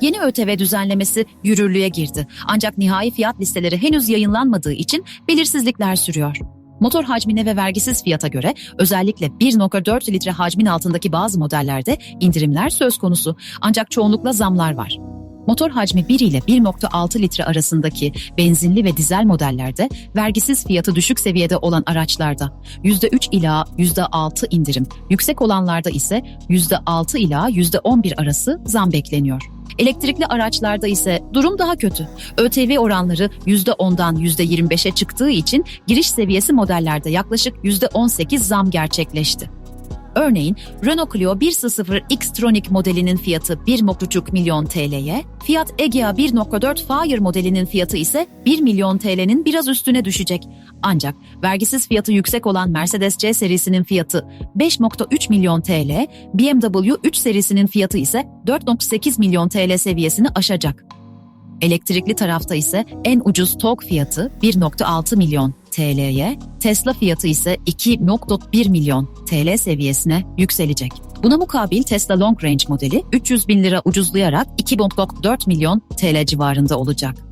yeni ÖTV düzenlemesi yürürlüğe girdi. Ancak nihai fiyat listeleri henüz yayınlanmadığı için belirsizlikler sürüyor. Motor hacmine ve vergisiz fiyata göre özellikle 1.4 litre hacmin altındaki bazı modellerde indirimler söz konusu. Ancak çoğunlukla zamlar var. Motor hacmi 1 ile 1.6 litre arasındaki benzinli ve dizel modellerde vergisiz fiyatı düşük seviyede olan araçlarda %3 ila %6 indirim, yüksek olanlarda ise %6 ila %11 arası zam bekleniyor. Elektrikli araçlarda ise durum daha kötü. ÖTV oranları %10'dan %25'e çıktığı için giriş seviyesi modellerde yaklaşık %18 zam gerçekleşti. Örneğin Renault Clio 1.0 X-Tronic modelinin fiyatı 1.5 milyon TL'ye, Fiat Egea 1.4 Fire modelinin fiyatı ise 1 milyon TL'nin biraz üstüne düşecek. Ancak vergisiz fiyatı yüksek olan Mercedes C serisinin fiyatı 5.3 milyon TL, BMW 3 serisinin fiyatı ise 4.8 milyon TL seviyesini aşacak. Elektrikli tarafta ise en ucuz TOG fiyatı 1.6 milyon TL'ye, Tesla fiyatı ise 2.1 milyon TL seviyesine yükselecek. Buna mukabil Tesla Long Range modeli 300 bin lira ucuzlayarak 2.4 milyon TL civarında olacak.